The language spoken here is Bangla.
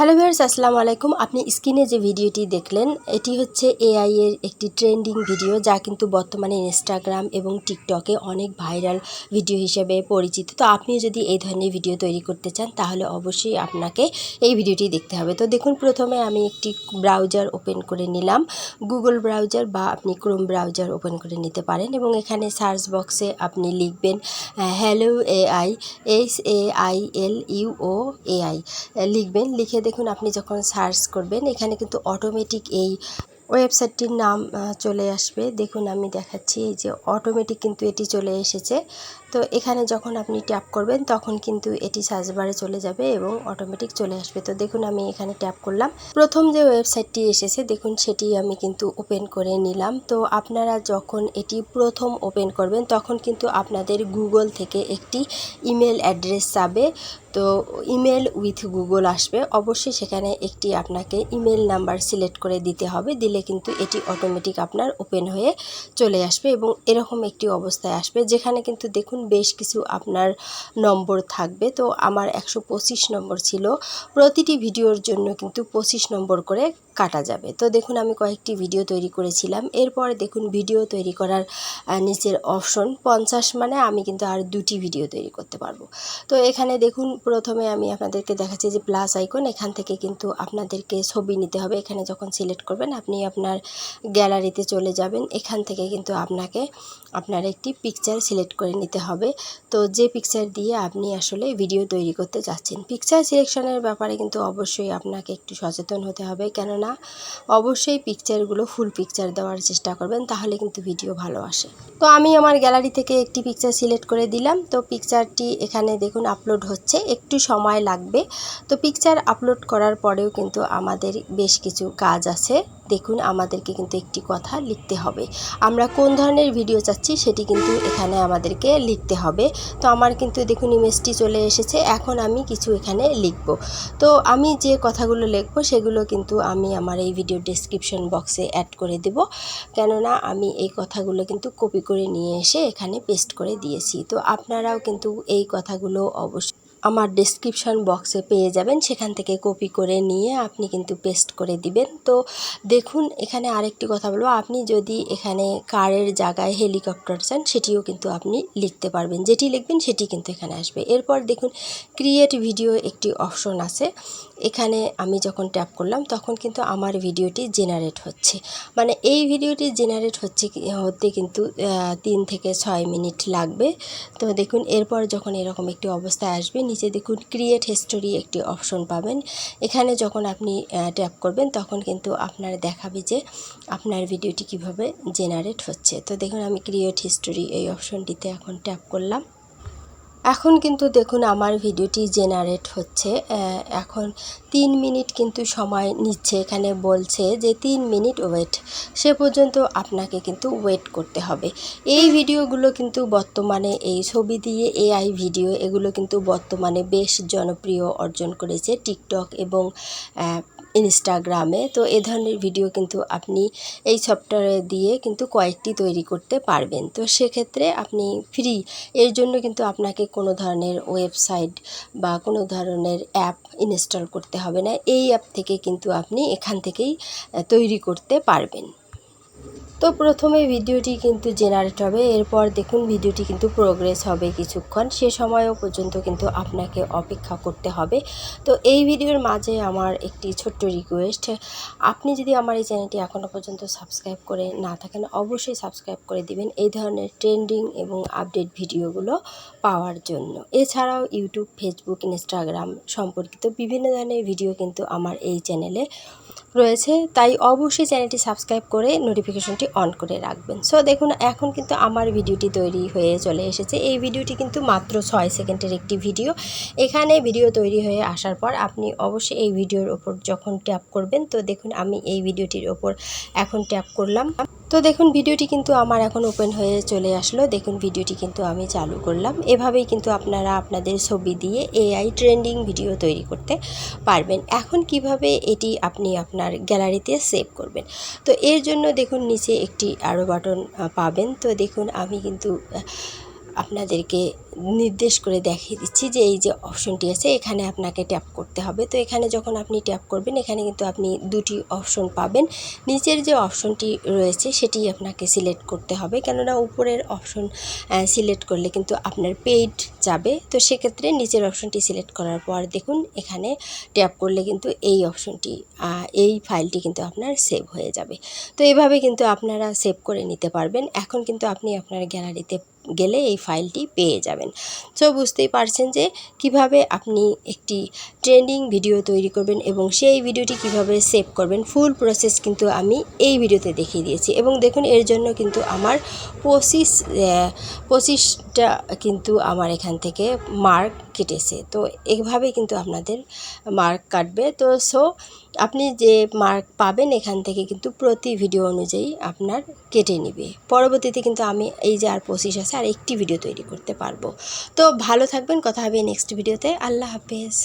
হ্যালো ভিউয়ার্স, আসসালামু আলাইকুম। আপনি স্ক্রিনে যে ভিডিওটি দেখলেন, এটি হচ্ছে এআই এর একটি ট্রেন্ডিং ভিডিও যা কিন্তু বর্তমানে ইনস্টাগ্রাম এবং টিকটকে অনেক ভাইরাল ভিডিও হিসেবে পরিচিত। তো আপনি যদি এই ধরনের ভিডিও তৈরি করতে চান, তাহলে অবশ্যই আপনাকে এই ভিডিওটি দেখতে হবে। তো দেখুন, প্রথমে আমি একটি ব্রাউজার ওপেন করে নিলাম। গুগল ব্রাউজার বা আপনি ক্রোম ব্রাউজার ওপেন করে নিতে পারেন এবং এখানে সার্চ বক্সে আপনি লিখবেন hello AI H A I L U O AI লিখবেন। লিখে দেখুন, আপনি যখন সার্চ করবেন, এখানে কিন্তু অটোমেটিক এই ওয়েবসাইটটির নাম চলে আসবে। দেখুন, আমি দেখাচ্ছি এই যে অটোমেটিক কিন্তু এটি চলে এসেছে। তো এখানে যখন আপনি ট্যাপ করবেন, তখন কিন্তু এটি সার্চ বারে চলে যাবে এবং অটোমেটিক চলে আসবে। তো দেখুন, আমি এখানে ট্যাপ করলাম। প্রথম যে ওয়েবসাইটটি এসেছে, দেখুন, সেটি আমি কিন্তু ওপেন করে নিলাম। তো আপনারা যখন এটি প্রথম ওপেন করবেন, তখন কিন্তু আপনাদের গুগল থেকে একটি ইমেল অ্যাড্রেস যাবে। তো ইমেল উইথ গুগল আসবে। অবশ্যই সেখানে একটি আপনাকে ইমেল নাম্বার সিলেক্ট করে দিতে হবে। দিলে কিন্তু এটি অটোমেটিক আপনার ওপেন হয়ে চলে আসবে এবং এরকম একটি অবস্থায় আসবে। যেখানে কিন্তু দেখুন বেশ কিছু আপনার নম্বর থাকবে। তো আমার একশো পঁচিশ নম্বর ছিল। প্রতিটি ভিডিওর জন্য কিন্তু পঁচিশ নম্বর করে কাটা যাবে। তো দেখুন, আমি কয়েকটি ভিডিও তৈরি করেছিলাম। এরপরে দেখুন ভিডিও তৈরি করার নিচের অপশন পঞ্চাশ মানে আমি কিন্তু আর দুটি ভিডিও তৈরি করতে পারব। তো এখানে দেখুন, প্রথমে আমি আপনাদেরকে দেখাচ্ছি যে প্লাস আইকন এখান থেকে কিন্তু আপনাদেরকে ছবি নিতে হবে। এখানে যখন সিলেক্ট করবেন, আপনি আপনার গ্যালারিতে চলে যাবেন। এখান থেকে কিন্তু আপনাকে আপনার একটি পিকচার সিলেক্ট করে নিতে হবে। তো যে পিকচার দিয়ে আপনি আসলে ভিডিও তৈরি করতে যাচ্ছেন পিকচার সিলেকশনের ব্যাপারে কিন্তু অবশ্যই আপনাকে একটু সচেতন হতে হবে। কেননা, অবশ্যই পিকচারগুলো ফুল পিকচার দেওয়ার চেষ্টা করবেন, তাহলে কিন্তু ভিডিও ভালো আসে। তো আমি আমার গ্যালারি থেকে একটি পিকচার সিলেক্ট করে দিলাম। তো পিকচারটি এখানে দেখুন আপলোড হচ্ছে, একটু সময় লাগবে। তো পিকচার আপলোড করার পরেও কিন্তু আমাদের বেশ কিছু কাজ আছে। দেখুন, আমাদেরকে কিন্তু একটি কথা লিখতে হবে। আমরা কোন ধরনের ভিডিও চাচ্ছি সেটি কিন্তু এখানে আমাদেরকে লিখতে হবে। তো আমার কিন্তু দেখুন ইমেজটি চলে এসেছে। এখন আমি কিছু এখানে লিখব। তো আমি যে কথাগুলো লিখব, সেগুলো কিন্তু আমি আমার এই ভিডিও ডেসক্রিপশন বক্সে অ্যাড করে দেব। কেননা আমি এই কথাগুলো কিন্তু কপি করে নিয়ে এসে এখানে পেস্ট করে দিয়েছি। তো আপনারাও কিন্তু এই কথাগুলো অবশ্যই আমার ডেসক্রিপশন বক্সে পেয়ে যাবেন। সেখান থেকে কপি করে নিয়ে আপনি কিন্তু পেস্ট করে দিবেন। তো দেখুন, এখানে আরেকটি কথা বলব। আপনি যদি এখানে কারের জায়গায় হেলিকপ্টার চান, সেটিও কিন্তু আপনি লিখতে পারবেন। যেটি লিখবেন, সেটি কিন্তু এখানে আসবে। এরপর দেখুন ক্রিয়েট ভিডিও একটি অপশন আছে। এখানে আমি যখন ট্যাপ করলাম, তখন কিন্তু আমার ভিডিওটি জেনারেট হচ্ছে। মানে এই ভিডিওটি জেনারেট হচ্ছে হতে কিন্তু তিন থেকে ছয় মিনিট লাগবে। তো দেখুন, এরপর যখন এরকম একটি অবস্থায় আসবে, নিচে দেখুন ক্রিয়েট হিস্টোরি একটি অপশন পাবেন। এখানে যখন আপনি ট্যাপ করবেন, তখন কিন্তু আপনার দেখাবে যে আপনার ভিডিওটি কীভাবে জেনারেট হচ্ছে। তো দেখুন, আমি ক্রিয়েট হিস্টোরি এই অপশনটিতে এখন ট্যাপ করলাম। এখন কিন্তু দেখুন আমার ভিডিওটি জেনারেট হচ্ছে এখন তিন মিনিট কিন্তু সময় নিচ্ছে এখানে বলছে যে তিন মিনিট ওয়েট সে পর্যন্ত আপনাকে কিন্তু ওয়েট করতে হবে। এই ভিডিওগুলো কিন্তু বর্তমানে এই ছবি দিয়ে এআই ভিডিও এগুলো কিন্তু বর্তমানে বেশ জনপ্রিয় অর্জন করেছে টিকটক এবং ইনস্টাগ্রামে তো এ ধরনের ভিডিও কিন্তু আপনি এই সফটওয়্যার দিয়ে কিন্তু কয়েকটি তৈরি করতে পারবেন। তো সেক্ষেত্রে আপনি ফ্রি এর জন্য কিন্তু আপনাকে কোনো ধরনের ওয়েবসাইট বা কোনো ধরনের অ্যাপ ইনস্টল করতে হবে না। এই অ্যাপ থেকে কিন্তু আপনি এখান থেকেই তৈরি করতে পারবেন। তো প্রথমে ভিডিওটি কিন্তু জেনারেট হবে, এরপর দেখুন ভিডিওটি কিন্তু প্রোগ্রেস হবে কিছুক্ষণ। সে সময়ও পর্যন্ত কিন্তু আপনাকে অপেক্ষা করতে হবে। তো এই ভিডিওর মাঝে আমার একটি ছোট্ট রিকোয়েস্ট আপনি যদি আমার এই চ্যানেলটি এখনও পর্যন্ত সাবস্ক্রাইব করে না থাকেন, অবশ্যই সাবস্ক্রাইব করে দিবেন এই ধরনের ট্রেন্ডিং এবং আপডেট ভিডিওগুলো পাওয়ার জন্য। এছাড়াও ইউটিউব ফেসবুক ইনস্টাগ্রাম সম্পর্কিত বিভিন্ন ধরনের ভিডিও কিন্তু আমার এই চ্যানেলে রয়েছে, তাই অবশ্যই চ্যানেলটি সাবস্ক্রাইব করে নোটিফিকেশনটি অন করে রাখবেন। সো দেখুন, এখন কিন্তু আমার ভিডিওটি তৈরি হয়ে চলে এসেছে। এই ভিডিওটি কিন্তু মাত্র ছয় সেকেন্ডের একটি ভিডিও। এখানে ভিডিও তৈরি হয়ে আসার পর আপনি অবশ্যই এই ভিডিওর ওপর যখন ট্যাপ করবেন, তো দেখুন, আমি এই ভিডিওটির ওপর এখন ট্যাপ করলাম। তো দেখুন, ভিডিওটি কিন্তু আমার এখন ওপেন হয়ে চলে আসলো। দেখুন, ভিডিওটি কিন্তু আমি চালু করলাম। এভাবেই কিন্তু আপনারা আপনাদের ছবি দিয়ে এআই ট্রেন্ডিং ভিডিও তৈরি করতে পারবেন। এখন কীভাবে এটি আপনি আপনার গ্যালারিতে সেভ করবেন? তো এর জন্য দেখুন, নিচে একটি আরও বাটন পাবেন। তো দেখুন, আমি কিন্তু আপনাদেরকে নির্দেশ করে দেখিয়ে দিচ্ছি যে এই যে অপশনটি আছে, এখানে আপনাকে ট্যাপ করতে হবে। তো এখানে যখন আপনি ট্যাপ করবেন, এখানে কিন্তু আপনি দুটি অপশন পাবেন। নিচের যে অপশনটি রয়েছে, সেটি আপনাকে সিলেক্ট করতে হবে। কেননা উপরের অপশন সিলেক্ট করলে কিন্তু আপনার পেইড যাবে। তো সেক্ষেত্রে নিচের অপশনটি সিলেক্ট করার পর দেখুন, এখানে ট্যাপ করলে কিন্তু এই অপশনটি এই ফাইলটি কিন্তু আপনার সেভ হয়ে যাবে। তো এভাবে কিন্তু আপনারা সেভ করে নিতে পারবেন। এখন কিন্তু আপনি আপনার গ্যালারিতে গেলে এই ফাইলটি পেয়ে যাবেন। সো বুঝতেই পারছেন যে কীভাবে আপনি একটি ট্রেন্ডিং ভিডিও তৈরি করবেন এবং সেই ভিডিওটি কীভাবে সেভ করবেন, ফুল প্রসেস কিন্তু আমি এই ভিডিওতে দেখিয়ে দিয়েছি এবং দেখুন এর জন্য কিন্তু আমার পঁচিশ পঁচিশটা কিন্তু আমার এখান থেকে মার্ক কেটেছে তো এইভাবে কিন্তু আপনাদের মার্ক কাটবে। তো সো আপনি যে মার্ক পাবেন এখান থেকে কিন্তু প্রতি ভিডিও অনুযায়ী আপনার কেটে নেবে। পরবর্তীতে কিন্তু আমি এই যে আর পঁচিশ আছে, আর একটি ভিডিও তৈরি করতে পারব। তো ভালো থাকবেন। কথা হবে নেক্সট ভিডিওতে আল্লাহ হাফেজ।